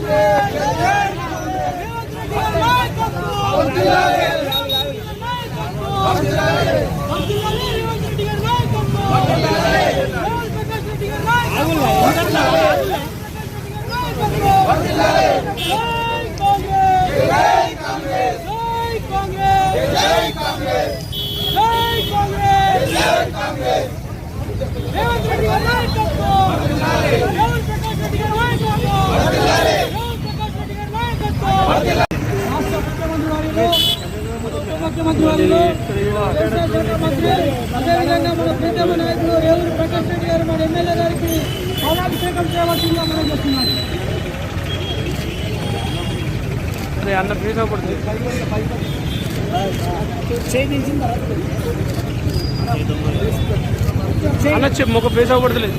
Hey, Congress! Hey, Congress! Hey, Congress! ముఖ్యమంత్రి వ్యవసాయ శాఖ మంత్రి అదేవిధంగా మన ప్రీతమ నాయకులు రేవంత్ ప్రకాష్ రెడ్డి గారు మన ఎమ్మెల్యే గారికి పౌరాభిషేకం చేయవలసిందిగా మనం చేస్తున్నాం. అన్న ఫీజు పడుతుంది అన్న చెప్పు ఒక ఫీజు పడతలేదు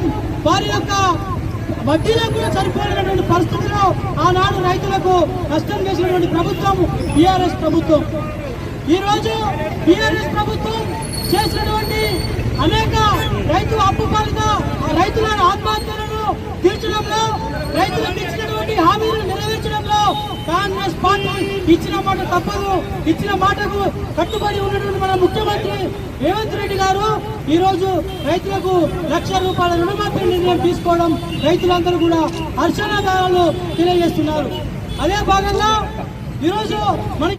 కనీసం వారి యొక్క వడ్డీలకు కూడా సరిపోయినటువంటి పరిస్థితిలో ఆనాడు రైతులకు నష్టం చేసినటువంటి ప్రభుత్వం టిఆర్ఎస్ ప్రభుత్వం. ఈరోజు బీఆర్ఎస్ ప్రభుత్వం చేసినటువంటి అనేక రైతు అప్పు పాలిత ఇచ్చిన మాట తప్పదు. ఇచ్చిన మాటకు కట్టుబడి ఉన్నటువంటి మన ముఖ్యమంత్రి రేవంత్ రెడ్డి గారు ఈ రోజు రైతులకు లక్ష రూపాయల రుణమాఫీ నిర్ణయం తీసుకోవడం రైతులందరూ కూడా హర్షణాగారాలు తెలియజేస్తున్నారు. అదే భాగంగా ఈరోజు మన